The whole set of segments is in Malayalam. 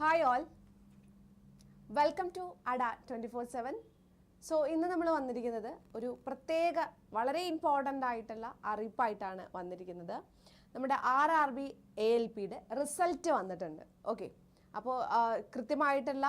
Hi all welcome to Adda twenty four seven so ഇന്ന് നമ്മൾ വന്നിരിക്കുന്നത് ഒരു പ്രത്യേക വളരെ ഇമ്പോർട്ടന്റ് ആയിട്ടുള്ള അറിയിപ്പായിട്ടാണ് വന്നിരിക്കുന്നത്. നമ്മുടെ R R B A L പിയുടെ റിസൾട്ട് വന്നിട്ടുണ്ട്. ഓക്കെ അപ്പോൾ കൃത്യമായിട്ടുള്ള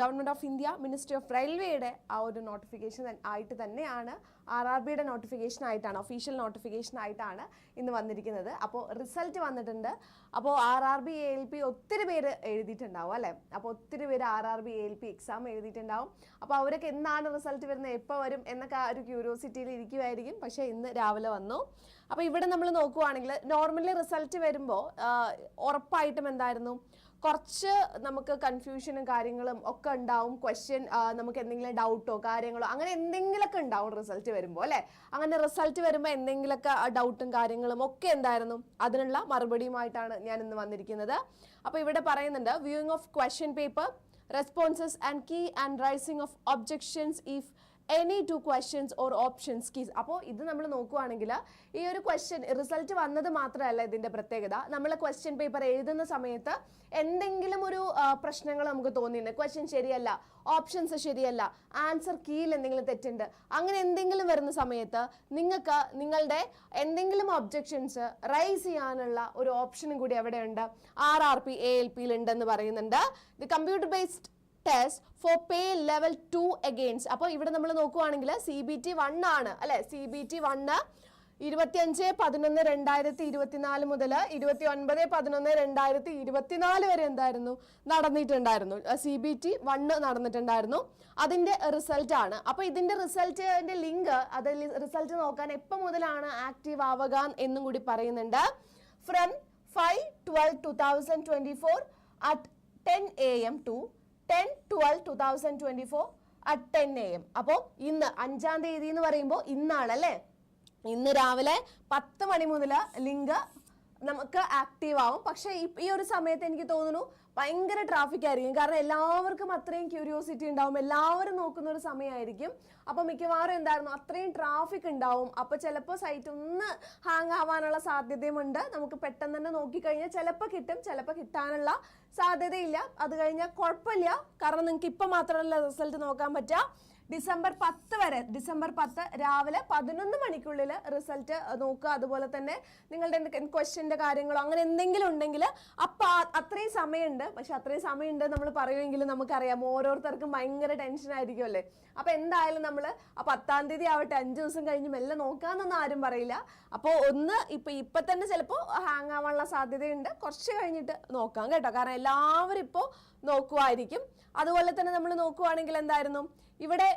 government of India ministry of റെയിൽവേയുടെ ആ ഒരു നോട്ടിഫിക്കേഷൻ ആയിട്ട് തന്നെയാണ് ആർ ആർ ബിയുടെ നോട്ടിഫിക്കേഷൻ ആയിട്ടാണ് ഒഫീഷ്യൽ നോട്ടിഫിക്കേഷൻ ആയിട്ടാണ് ഇന്ന് വന്നിരിക്കുന്നത്. അപ്പോൾ റിസൾട്ട് വന്നിട്ടുണ്ട്. അപ്പോൾ R R B L P ഒത്തിരി പേര് എഴുതിയിട്ടുണ്ടാവും അല്ലേ? അപ്പോൾ ഒത്തിരി പേര് R R B L P exam എഴുതിയിട്ടുണ്ടാവും. അപ്പോൾ അവരൊക്കെ എന്നാണ് റിസൾട്ട് വരുന്നത്? എപ്പോൾ വരും? എന്നൊക്കെ ആ ഒരു ക്യൂരിയോസിറ്റിയിൽ ഇരിക്കുമായിരിക്കും പക്ഷേ ഇന്ന് രാവിലെ വന്നു. അപ്പോൾ ഇവിടെ നമ്മൾ നോക്കുവാണെങ്കിൽ നോർമലി റിസൾട്ട് വരുമ്പോൾ ഉറപ്പായിട്ടും എന്തായിരുന്നു? കുറച്ച് നമുക്ക് കൺഫ്യൂഷനും കാര്യങ്ങളും ഒക്കെ ഉണ്ടാവും. ക്വസ്റ്റ്യൻ നമുക്ക് എന്തെങ്കിലും ഡൗട്ടോ കാര്യങ്ങളോ അങ്ങനെ എന്തെങ്കിലുമൊക്കെ ഉണ്ടാവും റിസൾട്ട് വരുമ്പോൾ അല്ലേ? അങ്ങനെ റിസൾട്ട് വരുമ്പോൾ എന്തെങ്കിലുമൊക്കെ ഡൗട്ടും കാര്യങ്ങളും ഒക്കെ എന്തായിരുന്നു? അതിനുള്ള മറുപടിയുമായിട്ടാണ് ഞാൻ ഇന്ന് വന്നിരിക്കുന്നത്. അപ്പോൾ ഇവിടെ പറയുന്നുണ്ട് viewing of question paper responses and key and raising of objections if any to questions or options keys അപ്പോൾ ഇത് നമ്മൾ നോക്കുവാണെങ്കിൽ ഈ ഒരു ക്വസ്റ്റ്യൻ റിസൾട്ട് വന്നത് മാത്രമല്ല ഇതിന്റെ പ്രത്യേകത. നമ്മൾ ക്വസ്റ്റ്യൻ പേപ്പർ എഴുതുന്ന സമയത്ത് എന്തെങ്കിലും ഒരു പ്രശ്നങ്ങൾ നമുക്ക് തോന്നിയിരുന്നു ക്വസ്റ്റ്യൻ ശരിയല്ല ഓപ്ഷൻസ് ശരിയല്ല ആൻസർ കീയിൽ എന്തെങ്കിലും തെറ്റുണ്ട്. അങ്ങനെ എന്തെങ്കിലും വരുന്ന സമയത്ത് നിങ്ങൾക്ക് നിങ്ങളുടെ എന്തെങ്കിലും ഒബ്ജെക്ഷൻസ് റൈസ് ചെയ്യാനുള്ള ഒരു ഓപ്ഷനും കൂടി എവിടെയുണ്ട് R R P A L പിയിൽ ഉണ്ടെന്ന് പറയുന്നുണ്ട്. The computer based test for pay level two against അപ്പോൾ ഇവിടെ നമ്മൾ നോക്കുവാണെങ്കിൽ സി ബി ടി വൺ ആണ്. അല്ലെ? സി ബി ടി വണ്ണ് ഇരുപത്തിയഞ്ച് പതിനൊന്ന് രണ്ടായിരത്തി ഇരുപത്തിനാല് മുതൽ ഇരുപത്തി ഒൻപത് പതിനൊന്ന് രണ്ടായിരത്തി ഇരുപത്തിനാല് വരെ എന്തായിരുന്നു? നടന്നിട്ടുണ്ടായിരുന്നു. സി ബി ടി വണ്ണ് നടന്നിട്ടുണ്ടായിരുന്നു. അതിന്റെ റിസൾട്ട് ആണ്. അപ്പോൾ ഇതിന്റെ റിസൾട്ടിന്റെ ലിങ്ക് അത് റിസൾട്ട് നോക്കാൻ എപ്പോൾ മുതലാണ് ആക്റ്റീവ് ആവുക എന്നും കൂടി പറയുന്നുണ്ട്. From five twelve two thousand twenty four at ten A M to ten twelve two thousand twenty four at ten A M അപ്പോൾ ഇന്ന് അഞ്ചാം തീയതി എന്ന് പറയുമ്പോൾ ഇന്നാണല്ലേ ഇന്ന് രാവിലെ പത്ത് മണി മുതൽ ലിങ്ക് നമുക്ക് ആക്റ്റീവ് ആവും. പക്ഷേ ഈ- ഒരു സമയത്ത് എനിക്ക് തോന്നുന്നു ഭയങ്കര ട്രാഫിക് ആയിരിക്കും. കാരണം എല്ലാവർക്കും അത്രയും ക്യൂരിയോസിറ്റി ഉണ്ടാവും. എല്ലാവരും നോക്കുന്ന ഒരു സമയമായിരിക്കും. അപ്പൊ മിക്കവാറും എന്തായിരുന്നു? അത്രയും ട്രാഫിക് ഉണ്ടാവും. അപ്പൊ ചിലപ്പോൾ സൈറ്റ് ഒന്ന് ഹാങ് ആവാനുള്ള സാധ്യതയുമുണ്ട് നമുക്ക് പെട്ടെന്ന് തന്നെ നോക്കിക്കഴിഞ്ഞാൽ ചിലപ്പോൾ കിട്ടും ചിലപ്പോൾ കിട്ടാനുള്ള സാധ്യതയില്ല. അത് കഴിഞ്ഞാൽ കുഴപ്പമില്ല. കാരണം നിങ്ങൾക്ക് ഇപ്പം മാത്രമല്ല റിസൾട്ട് നോക്കാൻ പറ്റുക. ഡിസംബർ പത്ത് വരെ ഡിസംബർ പത്ത് രാവിലെ പതിനൊന്ന് മണിക്കുള്ളിൽ റിസൾട്ട് നോക്കുക. അതുപോലെ തന്നെ നിങ്ങളുടെ ക്വസ്റ്റ്യന്റെ കാര്യങ്ങളോ അങ്ങനെ എന്തെങ്കിലും ഉണ്ടെങ്കിൽ അപ്പം അത്രയും സമയമുണ്ട്. പക്ഷെ അത്രയും സമയമുണ്ട് നമ്മൾ പറയുമെങ്കിലും നമുക്കറിയാം. ഓരോരുത്തർക്കും ഭയങ്കര ടെൻഷൻ ആയിരിക്കും അല്ലേ? അപ്പം എന്തായാലും നമ്മൾ ആ പത്താം തീയതി ആവട്ടെ അഞ്ച് ദിവസം കഴിഞ്ഞ് മെല്ലെ നോക്കാമെന്നൊന്നും ആരും പറയില്ല. അപ്പോൾ ഒന്ന് ഇപ്പം ഇപ്പം തന്നെ ചിലപ്പോൾ ഹാങ് ആവാനുള്ള സാധ്യതയുണ്ട്. കുറച്ച് കഴിഞ്ഞിട്ട് നോക്കാം കേട്ടോ. കാരണം എല്ലാവരും ഇപ്പോൾ നോക്കുമായിരിക്കും അതുപോലെ തന്നെ നമ്മൾ നോക്കുവാണെങ്കിൽ എന്തായിരുന്നു? ഇവിടെ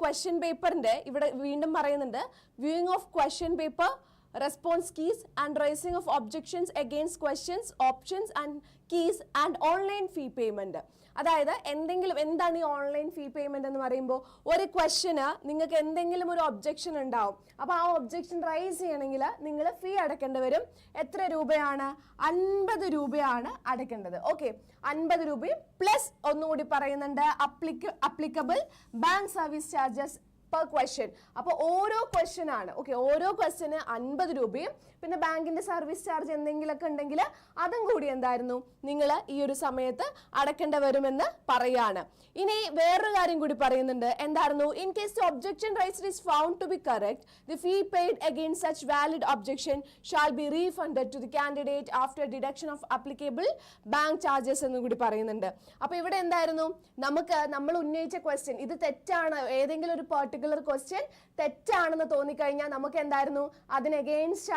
ക്വസ്റ്റ്യൻ പേപ്പറിന്റെ ഇവിടെ വീണ്ടും പറയുന്നുണ്ട്. Viewing of question paper response keys and raising of objections against questions options and keys and online fee payment അതായത് എന്തെങ്കിലും എന്താണ് ഈ ഓൺലൈൻ ഫീ പേയ്മെന്റ് എന്ന് പറയുമ്പോൾ ഒരു ക്വസ്റ്റ്യന് നിങ്ങൾക്ക് എന്തെങ്കിലും ഒരു ഒബ്ജെക്ഷൻ ഉണ്ടാവും. അപ്പോൾ ആ ഒബ്ജെക്ഷൻ റൈസ് ചെയ്യണമെങ്കിൽ നിങ്ങൾ ഫീ അടയ്ക്കേണ്ടി വരും. എത്ര രൂപയാണ്? അൻപത് രൂപയാണ് അടയ്ക്കേണ്ടത് ഓക്കെ അൻപത് രൂപയും പ്ലസ് ഒന്നുകൂടി പറയുന്നുണ്ട്. അപ്ലിക്ക applicable bank service charges per question അപ്പോൾ ഓരോ ക്വസ്റ്റ്യൻ ആണ്. ഓക്കെ ഓരോ ക്വസ്റ്റ്യന് അൻപത് രൂപയും പിന്നെ ബാങ്കിന്റെ സർവീസ് ചാർജ് എന്തെങ്കിലുമൊക്കെ ഉണ്ടെങ്കിൽ അതും കൂടി എന്തായിരുന്നു? നിങ്ങൾ ഈ ഒരു സമയത്ത് അടക്കേണ്ട വരുമെന്ന് പറയാണ്. ഇനി വേറൊരു കാര്യം കൂടി പറയുന്നുണ്ട്. എന്തായിരുന്നു? In case objection raised is found to be correct the fee paid against such valid objection shall be refunded to the candidate after deduction of applicable bank charges എന്ന് കൂടി പറയുന്നുണ്ട്. അപ്പൊ ഇവിടെ എന്തായിരുന്നു? നമുക്ക് നമ്മൾ ഉന്നയിച്ച ക്വസ്റ്റ്യൻ ഇത് തെറ്റാണ്. ഏതെങ്കിലും ഒരു പെർട്ടിക്കുലർ ക്വസ്റ്റ്യൻ തെറ്റാണെന്ന് തോന്നിക്കഴിഞ്ഞാൽ നമുക്ക് എന്തായിരുന്നു അതിന്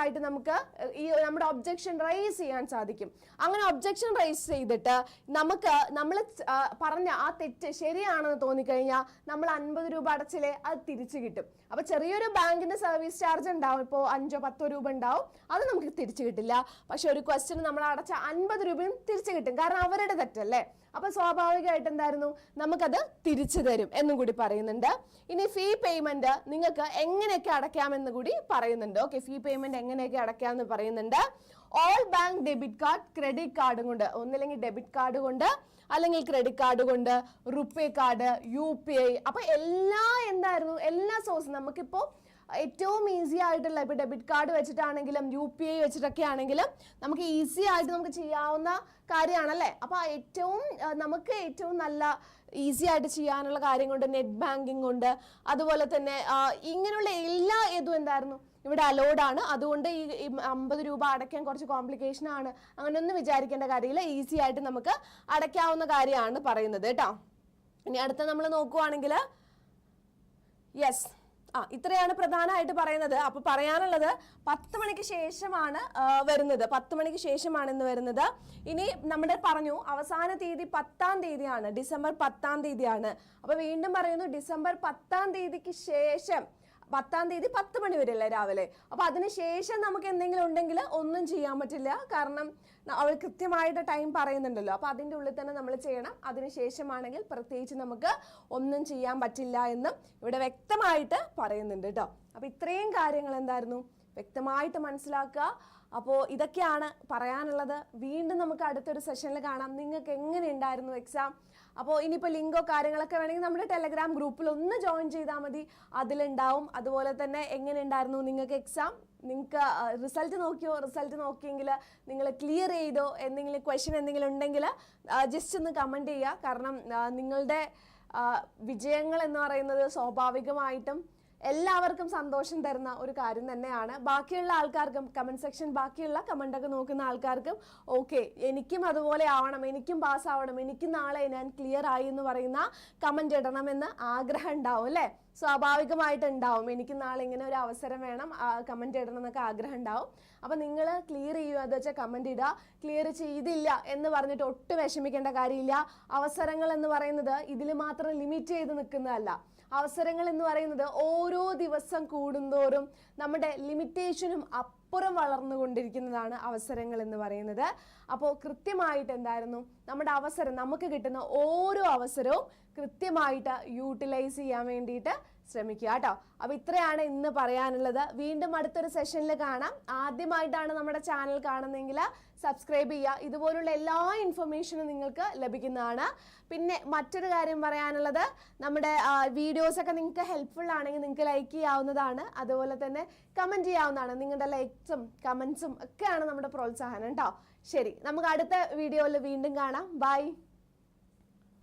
ആയിട്ട് നമുക്ക് ഈ നമ്മുടെ ഒബ്ജക്ഷൻ റൈസ് ചെയ്യാൻ സാധിക്കും. അങ്ങനെ ഒബ്ജക്ഷൻ റൈസ് ചെയ്തിട്ട് നമുക്ക് നമ്മൾ പറഞ്ഞ ആ തെറ്റ് ശരിയാണെന്ന് തോന്നിക്കഴിഞ്ഞാൽ നമ്മൾ അൻപത് രൂപ അടച്ചില്ലേ അത് തിരിച്ചു കിട്ടും. അപ്പൊ ചെറിയൊരു ബാങ്കിന്റെ സർവീസ് ചാർജ് ഉണ്ടാവും. ഇപ്പോൾ അഞ്ചോ പത്തോ രൂപ ഉണ്ടാവും. അത് നമുക്ക് തിരിച്ചു കിട്ടില്ല. പക്ഷെ ഒരു ക്വസ്റ്റ്യൻ നമ്മൾ അടച്ച അൻപത് രൂപയും തിരിച്ചു കിട്ടും. കാരണം അവരുടെ തെറ്റല്ലേ? അപ്പൊ സ്വാഭാവികമായിട്ട് എന്തായിരുന്നു? നമുക്കത് തിരിച്ചു തരും എന്നും കൂടി പറയുന്നുണ്ട്. ഇനി ഫീ പേയ്മെന്റ് നിങ്ങൾക്ക് എങ്ങനെയൊക്കെ അടയ്ക്കാമെന്ന് കൂടി പറയുന്നുണ്ട്. ഓക്കെ ഫീ പേയ്മെന്റ് എങ്ങനെയൊക്കെ അടയ്ക്കാമെന്ന് പറയുന്നുണ്ട്. All bank debit card credit കാർഡും കൊണ്ട് ഒന്നില്ലെങ്കിൽ ഡെബിറ്റ് കാർഡ് കൊണ്ട് അല്ലെങ്കിൽ ക്രെഡിറ്റ് കാർഡ് കൊണ്ട് RuPay card U P I അപ്പൊ എല്ലാ എന്തായിരുന്നു? എല്ലാ സോഴ്സും നമുക്കിപ്പോ ഏറ്റവും ഈസി ആയിട്ടുള്ള ഇപ്പോൾ ഡെബിറ്റ് കാർഡ് വെച്ചിട്ടാണെങ്കിലും യു പി ഐ വെച്ചിട്ടൊക്കെ ആണെങ്കിലും നമുക്ക് ഈസി ആയിട്ട് നമുക്ക് ചെയ്യാവുന്ന കാര്യമാണല്ലേ? അപ്പോൾ ഏറ്റവും നമുക്ക് ഏറ്റവും നല്ല ഈസി ആയിട്ട് ചെയ്യാനുള്ള കാര്യം കൊണ്ട് നെറ്റ് ബാങ്കിങ് ഉണ്ട്. അതുപോലെ തന്നെ ഇങ്ങനെയുള്ള എല്ലാ ഇതും എന്തായിരുന്നു? ഇവിടെ അലോഡ് ആണ്. അതുകൊണ്ട് ഈ അമ്പത് രൂപ അടയ്ക്കാൻ കുറച്ച് കോംപ്ലിക്കേഷൻ ആണ്. അങ്ങനെയൊന്നും വിചാരിക്കേണ്ട കാര്യമില്ല. ഈസി ആയിട്ട് നമുക്ക് അടയ്ക്കാവുന്ന കാര്യമാണ് പറയുന്നത് കേട്ടോ. ഇനി അടുത്ത നമ്മൾ നോക്കുവാണെങ്കിൽ യെസ് ആ ഇത്രയാണ് പ്രധാനമായിട്ട് പറയുന്നത്. അപ്പൊ പറയാനുള്ളത് പത്ത് മണിക്ക് ശേഷമാണ് വരുന്നത്. പത്ത് മണിക്ക് ശേഷമാണ് ഇന്ന് വരുന്നത്. ഇനി നമ്മുടെ പറഞ്ഞു അവസാന തീയതി പത്താം തീയതിയാണ്. ഡിസംബർ പത്താം തീയതിയാണ്. അപ്പൊ വീണ്ടും പറയുന്നു ഡിസംബർ പത്താം തീയതിക്ക് ശേഷം പത്താം തീയതി പത്ത് മണി വരെ അല്ലേ രാവിലെ? അപ്പൊ അതിനുശേഷം നമുക്ക് എന്തെങ്കിലും ഉണ്ടെങ്കിൽ ഒന്നും ചെയ്യാൻ പറ്റില്ല. കാരണം അവൾ കൃത്യമായിട്ട് ടൈം പറയുന്നുണ്ടല്ലോ. അപ്പൊ അതിന്റെ ഉള്ളിൽ തന്നെ നമ്മൾ ചെയ്യണം. അതിനുശേഷമാണെങ്കിൽ പ്രത്യേകിച്ച് നമുക്ക് ഒന്നും ചെയ്യാൻ പറ്റില്ല എന്നും ഇവിടെ വ്യക്തമായിട്ട് പറയുന്നുണ്ട് കേട്ടോ അപ്പൊ ഇത്രയും കാര്യങ്ങൾ എന്തായിരുന്നു? വ്യക്തമായിട്ട് മനസ്സിലാക്കുക. അപ്പോൾ ഇതൊക്കെയാണ് പറയാനുള്ളത്. വീണ്ടും നമുക്ക് അടുത്തൊരു സെഷനിൽ കാണാം. നിങ്ങൾക്ക് എങ്ങനെ ഉണ്ടായിരുന്നു എക്സാം അപ്പോൾ ഇനിയിപ്പോൾ ലിങ്കോ കാര്യങ്ങളൊക്കെ വേണമെങ്കിൽ നമ്മുടെ ടെലഗ്രാം ഗ്രൂപ്പിൽ ഒന്ന് ജോയിൻ ചെയ്താൽ മതി. അതിലുണ്ടാവും. അതുപോലെ തന്നെ എങ്ങനെ ഉണ്ടായിരുന്നു നിങ്ങൾക്ക് എക്സാം നിങ്ങൾക്ക് റിസൾട്ട് നോക്കിയോ? റിസൾട്ട് നോക്കിയെങ്കിൽ നിങ്ങൾ ക്ലിയർ ചെയ്തോ? എന്തെങ്കിലും ക്വസ്റ്റ്യൻ എന്തെങ്കിലും ഉണ്ടെങ്കിൽ ജസ്റ്റ് ഒന്ന് കമന്റ് ചെയ്യുക. കാരണം നിങ്ങളുടെ വിജയങ്ങൾ എന്ന് പറയുന്നത് സ്വാഭാവികമായിട്ടും എല്ലാവർക്കും സന്തോഷം തരുന്ന ഒരു കാര്യം തന്നെയാണ്. ബാക്കിയുള്ള ആൾക്കാർക്കും കമന്റ് സെക്ഷൻ ബാക്കിയുള്ള കമന്റ് ഒക്കെ നോക്കുന്ന ആൾക്കാർക്കും ഓക്കെ എനിക്കും അതുപോലെ ആവണം എനിക്കും പാസ്സാവണം എനിക്ക് നാളെ ഞാൻ ക്ലിയർ ആയി എന്ന് പറയുന്ന കമന്റ് ഇടണമെന്ന് ആഗ്രഹം ഉണ്ടാവും അല്ലേ? സ്വാഭാവികമായിട്ട് ഉണ്ടാവും എനിക്ക് നാളെ ഇങ്ങനെ ഒരു അവസരം വേണം കമന്റ് ഇടണം എന്നൊക്കെ ആഗ്രഹം ഉണ്ടാവും. അപ്പം നിങ്ങൾ ക്ലിയർ ചെയ്യുക എന്ന് വെച്ചാൽ കമന്റ് ഇടുക. ക്ലിയർ ചെയ്തില്ല എന്ന് പറഞ്ഞിട്ട് ഒട്ടും വിഷമിക്കേണ്ട കാര്യമില്ല. അവസരങ്ങൾ എന്ന് പറയുന്നത് ഇതിൽ മാത്രം ലിമിറ്റ് ചെയ്ത് നിൽക്കുന്നതല്ല. അവസരങ്ങൾ എന്ന് പറയുന്നത് ഓരോ ദിവസം കൂടുന്തോറും നമ്മുടെ ലിമിറ്റേഷനും അപ്പുറം വളർന്നുകൊണ്ടിരിക്കുന്നതാണ് അവസരങ്ങൾ എന്ന് പറയുന്നത്. അപ്പോൾ കൃത്യമായിട്ട് എന്തായിരുന്നു? നമ്മുടെ അവസരം നമുക്ക് കിട്ടുന്ന ഓരോ അവസരവും കൃത്യമായിട്ട് യൂട്ടിലൈസ് ചെയ്യാൻ വേണ്ടിയിട്ട് ശ്രമിക്കുക കേട്ടോ. അപ്പോൾ ഇത്രയാണ് ഇന്ന് പറയാനുള്ളത്. വീണ്ടും അടുത്തൊരു സെഷനിൽ കാണാം. ആദ്യമായിട്ടാണ് നമ്മുടെ ചാനൽ കാണുന്നതെങ്കിൽ സബ്സ്ക്രൈബ് ചെയ്യുക. ഇതുപോലുള്ള എല്ലാ ഇൻഫർമേഷനും നിങ്ങൾക്ക് ലഭിക്കുന്നതാണ്. പിന്നെ മറ്റൊരു കാര്യം പറയാനുള്ളത്. നമ്മുടെ വീഡിയോസൊക്കെ നിങ്ങൾക്ക് ഹെൽപ്ഫുൾ ആണെങ്കിൽ നിങ്ങൾക്ക് ലൈക്ക് ചെയ്യാവുന്നതാണ്. അതുപോലെ തന്നെ കമന്റ് ചെയ്യാവുന്നതാണ്. നിങ്ങളുടെ ലൈക്സും കമൻസും ഒക്കെയാണ് നമ്മുടെ പ്രോത്സാഹനം കേട്ടോ ശരി നമുക്ക് അടുത്ത വീഡിയോയിൽ വീണ്ടും കാണാം. ബൈ